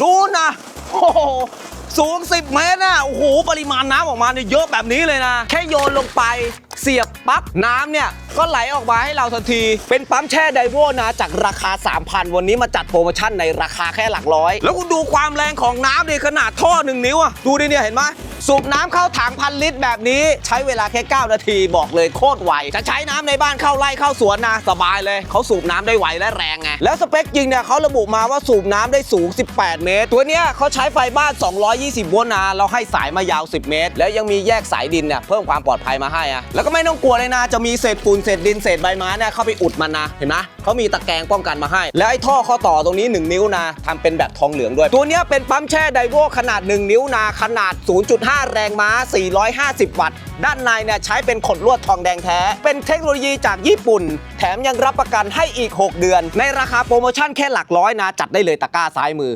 นู้นนะโอ้โหสูง 10 เมตรนะโอ้โห ปริมาณน้ำออกมาเนี่ยเยอะแบบนี้เลยนะ แค่โยนลงไปเสียบปั๊บ น้ำเนี่ย ก็ไหลออกมาให้เราทันที เป็นปั๊มแช่ไดโวนะ จากราคา 3,000 วันนี้มาจัดโปรโมชั่นในราคาแค่หลักร้อย แล้วคุณดูความแรงของน้ำดิขนาดท่อหนึ่งนิ้วอะดูดิเนี่ยเห็นไหม สูบน้ำเข้าถังพันลิตรแบบนี้ใช้เวลาแค่ 9 นาทีบอกเลยโคตรไว จะใช้น้ำในบ้านเข้าไร่เข้าสวนนะสบายเลยเขาสูบน้ำได้ไวและแรงไง แล้วสเปคจริงเนี่ยเขาระบุมาว่าสูบน้ำได้สูง 18 เมตร ตัวเนี้ยเขาใช้ไฟบ้าน 220 โวลต์นะเราให้สายมายาว 10 เมตร แล้วยังมีแยกสายดินเนี่ยเพิ่มความปลอดภัยมาให้อะแล้วก็ไม่ต้องกลัวเลยนะจะมีเศษฝุ่นเศษดินเศษใบไม้เนี่ยเข้าไปอุดมันนะเห็นไหม เขามีตะแกรงป้องกันมาให้ แล้วไอ้ท่อข้อต่อตรงนี้ 1 นิ้วนะทำเป็นแบบทองเหลืองด้วย ตัวเนี้ยเป็นปั๊มแช่ไดโวขนาด 1 นิ้วนะขนาด 0.5 แรงม้า 450 วัตต์ ด้านในเนี่ยใช้เป็นขดลวดทองแดงแท้ เป็นเทคโนโลยีจากญี่ปุ่น แถมยังรับประกันให้อีก 6 เดือน ในราคาโปรโมชั่นแค่หลักร้อยนะจัดได้เลยตะกร้าซ้ายมือ